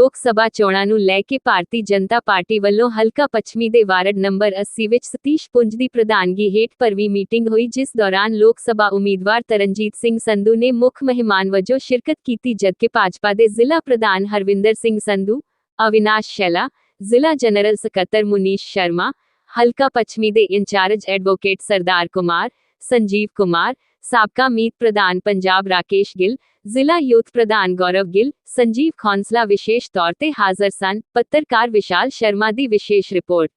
ਲੋਕ ਸਭਾ ਚੋਣਾਂ ਨੂੰ ਲੈ ਕੇ ਭਾਰਤੀ ਜਨਤਾ ਪਾਰਟੀ ਵੱਲੋਂ ਹਲਕਾ ਪੱਛਮੀ ਦੇ ਵਾਰਡ ਨੰਬਰ 80 ਵਿੱਚ ਸਤੀਸ਼ ਪੁੰਜ ਦੀ ਪ੍ਰਧਾਨਗੀ ਹੇਠ ਭਰਵੀਂ ਮੀਟਿੰਗ ਹੋਈ, ਜਿਸ ਦੌਰਾਨ ਲੋਕ ਸਭਾ ਉਮੀਦਵਾਰ ਤਰਨਜੀਤ ਸਿੰਘ ਸੰਧੂ ਨੇ ਮੁੱਖ ਮਹਿਮਾਨ ਵਜੋਂ ਸ਼ਿਰਕਤ ਕੀਤੀ, ਜਦਕਿ ਭਾਜਪਾ ਦੇ ਜ਼ਿਲ੍ਹਾ ਪ੍ਰਧਾਨ ਹਰਵਿੰਦਰ ਸਿੰਘ ਸੰਧੂ, ਅਵਿਨਾਸ਼ ਸ਼ੈਲਾ, ਜ਼ਿਲ੍ਹਾ ਜਨਰਲ ਸਕੱਤਰ ਮੁਨੀਸ਼ ਸ਼ਰਮਾ, ਹਲਕਾ ਪੱਛਮੀ ਦੇ in charge advocate Sardar Kumar, Sanjeev Kumar ਸਾਬਕਾ ਮੀਤ ਪ੍ਰਧਾਨ ਪੰਜਾਬ ਰਾਕੇਸ਼ ਗਿੱਲ, ਜ਼ਿਲ੍ਹਾ ਯੂਥ ਪ੍ਰਧਾਨ ਗੌਰਵ ਗਿੱਲ, ਸੰਜੀਵ ਖੌਂਸਲਾ ਵਿਸ਼ੇਸ਼ ਤੌਰ ਤੇ ਹਾਜ਼ਰ ਸਨ, ਪੱਤਰਕਾਰ ਵਿਸ਼ਾਲ ਸ਼ਰਮਾ ਦੀ ਵਿਸ਼ੇਸ਼ ਰਿਪੋਰਟ।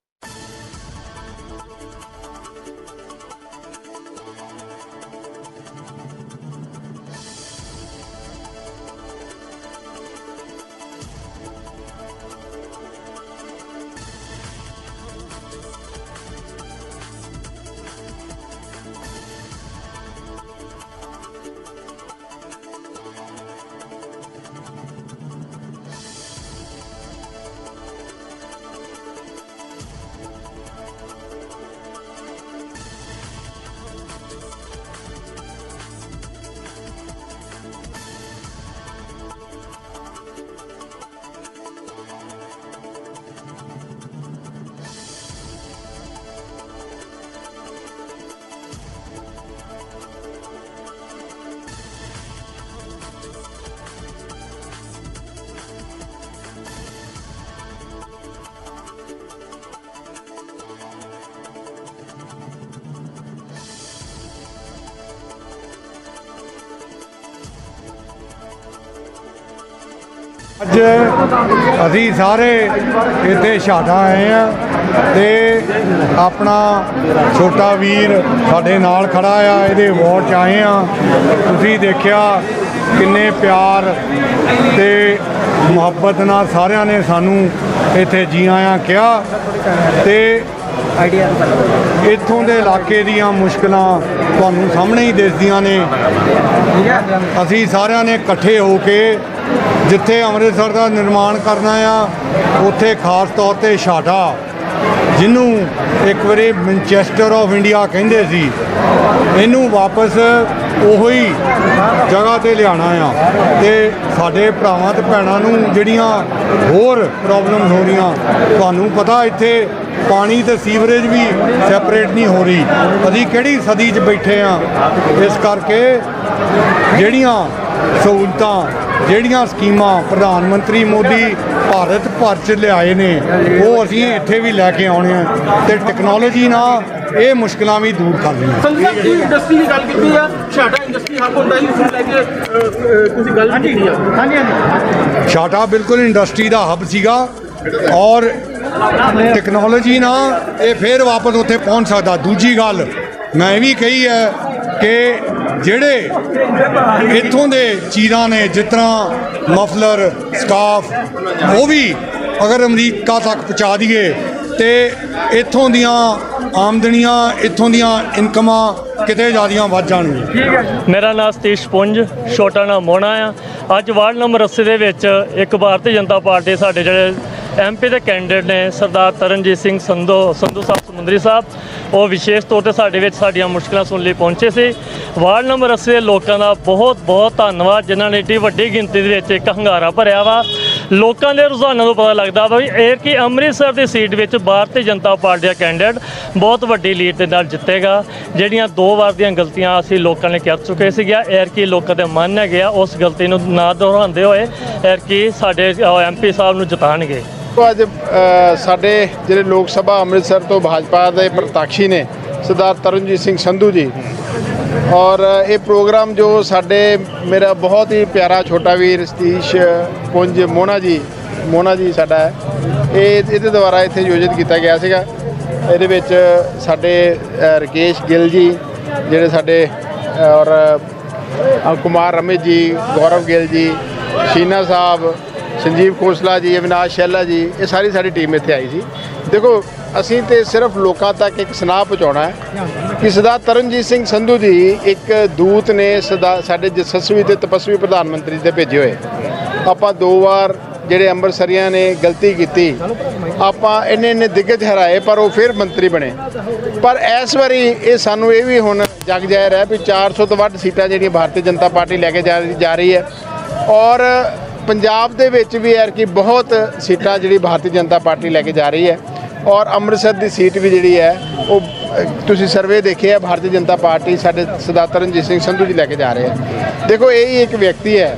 ਅੱਜ ਅਸੀਂ ਸਾਰੇ ਇੱਥੇ ਛਾੜਾ ਆਏ ਆ ਤੇ ਆਪਣਾ ਛੋਟਾ ਵੀਰ ਸਾਡੇ ਨਾਲ ਖੜਾ ਆ, ਇਹਦੇ ਵਾਰਡ ਚ ਆਏ ਆ। ਤੁਸੀਂ ਦੇਖਿਆ ਕਿੰਨੇ ਪਿਆਰ ਤੇ ਮੁਹੱਬਤ ਨਾਲ ਸਾਰਿਆਂ ਨੇ ਸਾਨੂੰ ਇੱਥੇ ਜੀ ਆਇਆਂ ਕਿਹਾ ਤੇ ਇੱਥੋਂ ਦੇ ਇਲਾਕੇ ਦੀਆਂ ਮੁਸ਼ਕਲਾਂ ਤੁਹਾਨੂੰ ਸਾਹਮਣੇ ਹੀ ਦਿਸਦੀਆਂ ਨੇ। ਅਸੀਂ ਸਾਰਿਆਂ ਨੇ ਇਕੱਠੇ ਹੋ ਕੇ ਜਿੱਥੇ ਅੰਮ੍ਰਿਤਸਰ ਦਾ ਨਿਰਮਾਣ ਕਰਨਾ ਆ, ਉੱਥੇ ਖਾਸ ਤੌਰ ਤੇ ਛਾਟਾ ਜਿਹਨੂੰ ਇੱਕ ਵਾਰੀ ਮੈਨਚੈਸਟਰ ਆਫ ਇੰਡੀਆ ਕਹਿੰਦੇ ਸੀ, ਇਹਨੂੰ ਵਾਪਸ ਉਹੀ ਜਗ੍ਹਾ ਤੇ ਲਿਆਣਾ ਆ। ਤੇ ਸਾਡੇ ਭਰਾਵਾਂ ਤੇ ਭੈਣਾਂ ਨੂੰ ਜਿਹੜੀਆਂ ਹੋਰ ਪ੍ਰੋਬਲਮਸ ਹੋ ਰਹੀਆਂ, ਤੁਹਾਨੂੰ ਪਤਾ ਇੱਥੇ ਪਾਣੀ ਤੇ ਸੀਵਰੇਜ ਵੀ ਸੈਪਰੇਟ ਨਹੀਂ ਹੋ ਰਹੀ। ਅਸੀਂ ਕਿਹੜੀ ਸਦੀ 'ਚ ਬੈਠੇ ਆ? ਇਸ ਕਰਕੇ ਜਿਹੜੀਆਂ ਸਹੂਲਤਾਂ ਜਿਹੜੀਆਂ ਸਕੀਮਾਂ ਪ੍ਰਧਾਨ ਮੰਤਰੀ ਮੋਦੀ ਭਾਰਤ ਭਰ ਚ ਲਿਆਏ ਨੇ ਉਹ ਅਸੀਂ ਇੱਥੇ ਵੀ ਲੈ ਕੇ ਆਉਣੇ ਆ ਤੇ ਟੈਕਨੋਲੋਜੀ ਨਾਲ ਇਹ ਮੁਸ਼ਕਲਾਂ ਵੀ ਦੂਰ ਕਰਨੀਆਂ ਸੰਸਦ ਦੀ ਇੰਡਸਟਰੀ ਦੀ ਗੱਲ ਕੀਤੀ ਆ ਸਾਡਾ ਇੰਡਸਟਰੀ ਹੱਬ ਹੁੰਦਾ ਜੀ ਉਸ ਨੂੰ ਲੈ ਕੇ ਅ, ਅ, ਤੁਸੀਂ ਗੱਲ ਕੀਤੀ ਆ। ਹਾਂਜੀ ਹਾਂਜੀ। ਛਾਟਾ ਬਿਲਕੁਲ ਇੰਡਸਟਰੀ ਦਾ ਹੱਬ ਸੀਗਾ ਔਰ ਟੈਕਨੋਲੋਜੀ ਨਾਲ ਇਹ ਫੇਰ ਵਾਪਸ ਉੱਥੇ ਪਹੁੰਚ ਸਕਦਾ। ਦੂਜੀ ਗੱਲ ਮੈਂ ਇਹ ਵੀ ਕਹੀ ਹੈ ਕਿ ਜਿਹੜੇ ਇੱਥੋਂ ਦੇ ਚੀਜ਼ਾਂ ਨੇ, ਜਿਸ ਤਰ੍ਹਾਂ ਮਫਲਰ, ਸਕਾਫ, ਉਹ ਵੀ ਅਗਰ ਅਮਰੀਕਾ ਤੱਕ ਪਹੁੰਚਾ ਦਈਏ, ਤੇ ਇੱਥੋਂ ਦੀਆਂ ਆਮਦਨੀਆਂ, ਇੱਥੋਂ ਦੀਆਂ ਇਨਕਮਾਂ ਕਿਤੇ ਜ਼ਿਆਦੀਆਂ ਵੱਧ ਜਾਣਗੀਆਂ। ਮੇਰਾ ਨਾਮ ਸਤੀਸ਼ ਪੁੰਜ, ਛੋਟਾ ਨਾਮ ਮੋਣਾ ਆ। ਅੱਜ ਵਾਰਡ ਨੰਬਰ 80 ਦੇ ਵਿੱਚ ਇੱਕ ਭਾਰਤੀ ਜਨਤਾ ਪਾਰਟੀ ਸਾਡੇ ਜਿਹੜੇ ਐਮਪੀ ਦੇ ਕੈਂਡੀਡੇਟ ਨੇ ਸਰਦਾਰ ਤਰਨਜੀਤ ਸਿੰਘ ਸੰਧੂ ਸੰਧੂ ਸਾਹਿਬ ਸਮੁੰਦਰੀ ਸਾਹਿਬ। ਉਹ ਵਿਸ਼ੇਸ਼ ਤੌਰ ਤੇ ਸਾਡੇ ਵਿੱਚ ਸਾਡੀਆਂ ਮੁਸ਼ਕਲਾਂ ਸੁਣਨ ਲਈ ਪਹੁੰਚੇ ਸੀ। ਵਾਰਡ ਨੰਬਰ 80 ਦੇ ਲੋਕਾਂ ਦਾ ਬਹੁਤ ਬਹੁਤ ਧੰਨਵਾਦ, ਜਿਨ੍ਹਾਂ ਨੇ ਏਡੀ ਵੱਡੀ ਗਿਣਤੀ ਦੇ ਵਿੱਚ ਇੱਕ ਹੰਗਾਰਾ ਭਰਿਆ ਵਾ। ਲੋਕਾਂ ਦੇ ਰੁਝਾਨਾਂ ਤੋਂ ਪਤਾ ਲੱਗਦਾ ਵਾ ਵੀ ਇਹ ਕਿ ਅੰਮ੍ਰਿਤਸਰ ਦੀ ਸੀਟ ਵਿੱਚ ਭਾਰਤੀ ਜਨਤਾ ਪਾਰਟੀ ਦਾ ਕੈਂਡੀਡੇਟ ਬਹੁਤ ਵੱਡੀ ਲੀਡ ਦੇ ਨਾਲ ਜਿੱਤੇਗਾ। ਜਿਹੜੀਆਂ ਦੋ ਵਾਰ ਦੀਆਂ ਗਲਤੀਆਂ ਅਸੀਂ ਲੋਕਾਂ ਨੇ ਕਰ ਚੁੱਕੇ ਸੀਗੀਆਂ ਐਰ ਕੀ ਲੋਕਾਂ ਦੇ ਮਨ ਹੈਗੇ ਆ, ਉਸ ਗਲਤੀ ਨੂੰ ਨਾ ਦੁਹਰਾਉਂਦੇ ਹੋਏ ਐਰ ਕੀ ਸਾਡੇ ਐਮਪੀ ਸਾਹਿਬ ਨੂੰ ਜਿਤਾਣਗੇ। ਅੱਜ ਸਾਡੇ ਜਿਹੜੇ ਲੋਕ ਸਭਾ ਅੰਮ੍ਰਿਤਸਰ ਤੋਂ ਭਾਜਪਾ ਦੇ ਪ੍ਰਤਾਖੀ ਨੇ ਸਰਦਾਰ ਤਰਨਜੀਤ ਸਿੰਘ ਸੰਧੂ ਜੀ। ਔਰ ਇਹ ਪ੍ਰੋਗਰਾਮ ਜੋ ਸਾਡੇ ਮੇਰਾ ਬਹੁਤ ਹੀ ਪਿਆਰਾ ਛੋਟਾ ਵੀਰ ਸਤੀਸ਼ ਪੁੰਜ ਮੋਨਾ ਜੀ ਮੋਨਾ ਜੀ ਸਾਡਾ ਹੈ। ਇਹ ਇਹਦੇ ਦੁਆਰਾ ਇੱਥੇ ਆਯੋਜਿਤ ਕੀਤਾ ਗਿਆ ਸੀਗਾ। ਇਹਦੇ ਵਿੱਚ ਸਾਡੇ ਅ, ਰਕੇਸ਼ ਗਿੱਲ ਜੀ ਜਿਹੜੇ ਸਾਡੇ ਔਰ ਕੁਮਾਰ ਰਮੇਸ਼ ਜੀ ਗੌਰਵ ਗਿੱਲ ਜੀ ਸ਼ੀਨਾ ਸਾਹਿਬ ਸੰਜੀਵ ਖੋਸਲਾ ਜੀ, ਅਵਿਨਾਸ਼ ਸ਼ੈਲਾ ਜੀ, ਇਹ ਸਾਰੀ ਸਾਡੀ ਟੀਮ ਇੱਥੇ ਆਈ ਸੀ। ਦੇਖੋ, ਅਸੀਂ ਤੇ ਸਿਰਫ ਲੋਕਾਂ ਤੱਕ ਇੱਕ ਸੁਨਾਹ ਪਹੁੰਚਾਉਣਾ ਹੈ ਕਿ ਸਰਦਾਰ ਤਰਨਜੀਤ ਸਿੰਘ ਸੰਧੂ ਜੀ ਇੱਕ ਦੂਤ ਨੇ ਸਦਾ ਸਾਡੇ ਜਸਸਵੀ ਤੇ ਤਪਸਵੀ ਪ੍ਰਧਾਨ ਮੰਤਰੀ ਦੇ ਭੇਜੇ ਹੋਏ। ਆਪਾਂ ਦੋ ਵਾਰ ਜਿਹੜੇ ਅੰਮ੍ਰਿਤਸਰੀਆਂ ਨੇ ਗਲਤੀ ਕੀਤੀ, ਆਪਾਂ ਇੰਨੇ ਇੰਨੇ ਦਿੱਗਜ ਹਰਾਏ, ਪਰ ਉਹ ਫਿਰ ਮੰਤਰੀ ਬਣੇ। ਪਰ ਇਸ ਵਾਰੀ ਇਹ ਸਾਨੂੰ ਇਹ ਵੀ ਹੁਣ ਜਗ ਜਾਹਿਰ ਹੈ ਵੀ 400 ਤੋਂ ਵੱਧ ਸੀਟਾਂ ਜਿਹੜੀਆਂ ਭਾਰਤੀ ਜਨਤਾ ਪਾਰਟੀ ਲੈ ਕੇ ਜਾ ਜਾ ਰਹੀ ਹੈ। ਔਰ ਪੰਜਾਬ ਦੇ ਵਿੱਚ ਵੀ ਯਾਰ ਕਿ ਬਹੁਤ ਸੀਟਾਂ ਜਿਹੜੀ ਭਾਰਤੀ ਜਨਤਾ ਪਾਰਟੀ ਲੈ ਕੇ ਜਾ ਰਹੀ ਹੈ ਔਰ ਅੰਮ੍ਰਿਤਸਰ ਦੀ ਸੀਟ ਵੀ ਜਿਹੜੀ ਹੈ, ਉਹ ਤੁਸੀਂ ਸਰਵੇ ਦੇਖਿਆ ਭਾਰਤੀ ਜਨਤਾ ਪਾਰਟੀ ਸਾਡੇ ਸਰਦਾਰ ਤਰਨਜੀਤ ਸਿੰਘ ਸੰਧੂ ਜੀ ਲੈ ਕੇ ਜਾ ਰਹੇ ਆ। ਦੇਖੋ, ਇਹ ਹੀ ਇੱਕ ਵਿਅਕਤੀ ਹੈ,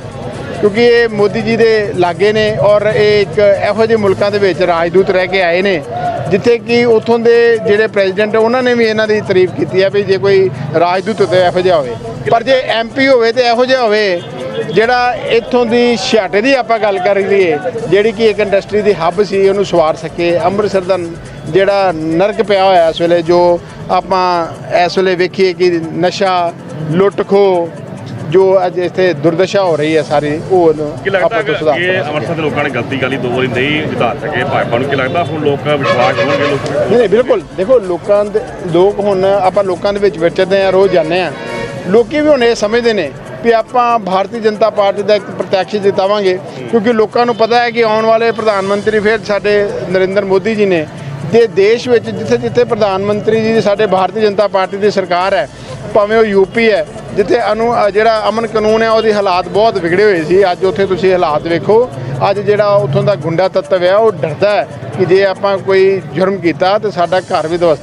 ਕਿਉਂਕਿ ਇਹ ਮੋਦੀ ਜੀ ਦੇ ਲਾਗੇ ਨੇ ਔਰ ਇਹ ਇੱਕ ਇਹੋ ਜਿਹੇ ਮੁਲਕਾਂ ਦੇ ਵਿੱਚ ਰਾਜਦੂਤ ਰਹਿ ਕੇ ਆਏ ਨੇ, ਜਿੱਥੇ ਕਿ ਉਥੋਂ ਦੇ ਜਿਹੜੇ ਪ੍ਰੈਜ਼ੀਡੈਂਟ ਉਹਨਾਂ ਨੇ ਵੀ ਇਹਨਾਂ ਦੀ ਤਾਰੀਫ ਕੀਤੀ ਹੈ ਵੀ ਜੇ ਕੋਈ ਰਾਜਦੂਤ ਤੇ ਇਹੋ ਜਿਹਾ ਹੋਵੇ। ਪਰ ਜੇ ਐਮਪੀ ਹੋਵੇ ਤੇ ਇਹੋ ਜਿਹਾ ਹੋਵੇ ਜਿਹੜਾ ਇੱਥੋਂ ਦੀ ਛਾਟੇ ਦੀ ਆਪਾਂ ਗੱਲ ਕਰ ਲਈਏ ਜਿਹੜੀ ਕਿ ਇੱਕ ਇੰਡਸਟਰੀ ਦੀ ਹੱਬ ਸੀ ਉਹਨੂੰ ਸਵਾਰ ਸਕੇ। ਅੰਮ੍ਰਿਤਸਰ ਦਾ ਜਿਹੜਾ ਨਰਕ ਪਿਆ ਹੋਇਆ ਇਸ ਵੇਲੇ ਜੋ ਆਪਾਂ ਇਸ ਵੇਲੇ ਵੇਖੀਏ ਕਿ ਨਸ਼ਾ ਲੁੱਟ ਖੋ ਜੋ ਅੱਜ ਇੱਥੇ ਦੁਰਦਸ਼ਾ ਹੋ ਰਹੀ ਹੈ ਸਾਰੀ ਉਹ ਆਪਾਂ ਤੋਂ ਸੁਧਾਰ ਇਹ ਅੰਮ੍ਰਿਤਸਰ ਦੇ ਲੋਕਾਂ ਨੇ ਗਲਤੀ ਕਰੀ ਦੋ ਵਾਰੀ ਨਹੀਂ ਜਿਤਾ ਸਕੇ ਭਾਜਪਾ ਨੂੰ ਕੀ ਲੱਗਦਾ ਹੁਣ ਲੋਕ ਵਿਸ਼ਵਾਸ ਹੋਣਗੇ ਲੋਕ ਨਹੀਂ ਨਹੀਂ ਬਿਲਕੁਲ। ਦੇਖੋ ਲੋਕਾਂ ਦੇ ਲੋਕ ਹੁਣ ਆਪਾਂ ਲੋਕਾਂ ਦੇ ਵਿੱਚ ਵਿਚਰਦੇ ਆ ਰੋਜ਼ ਜਾਂਦੇ ਆ ਲੋਕੀ ਵੀ ਹੁਣ ਇਹ ਸਮਝਦੇ ਨੇ ਵੀ ਆਪਾਂ ਭਾਰਤੀ ਜਨਤਾ ਪਾਰਟੀ ਦਾ ਇੱਕ ਪ੍ਰਤੱਖ ਜਿਤਾਵਾਂਗੇ। ਕਿਉਂਕਿ ਲੋਕਾਂ ਨੂੰ ਪਤਾ ਹੈ ਕਿ ਆਉਣ ਵਾਲੇ ਪ੍ਰਧਾਨ ਮੰਤਰੀ ਫਿਰ ਸਾਡੇ ਨਰਿੰਦਰ ਮੋਦੀ ਜੀ ਨੇ। ਤੇ ਦੇਸ਼ ਵਿੱਚ ਜਿੱਥੇ ਜਿੱਥੇ ਪ੍ਰਧਾਨ ਮੰਤਰੀ ਜੀ ਸਾਡੇ ਭਾਰਤੀ ਜਨਤਾ ਪਾਰਟੀ ਦੀ ਸਰਕਾਰ ਹੈ, ਭਾਵੇਂ ਉਹ ਯੂਪੀ ਹੈ, ਜਿੱਥੇ ਅਨੂ ਜਿਹੜਾ ਅਮਨ ਕਾਨੂੰਨ ਹੈ, ਉਹਦੇ ਹਾਲਾਤ ਬਹੁਤ ਵਿਗੜੇ ਹੋਏ ਸੀ। ਅੱਜ ਉੱਥੇ ਤੁਸੀਂ ਹਾਲਾਤ ਵੇਖੋ, ਅੱਜ ਜਿਹੜਾ ਉੱਥੋਂ ਦਾ ਗੁੰਡਾ ਤੱਤਵ ਹੈ, ਉਹ ਡਰਦਾ ਹੈ ਕਿ ਜੇ ਆਪਾਂ ਕੋਈ ਜੁਰਮ ਕੀਤਾ, ਤੇ ਸਾਡਾ ਘਰ ਵੀ ਦਵਸਤ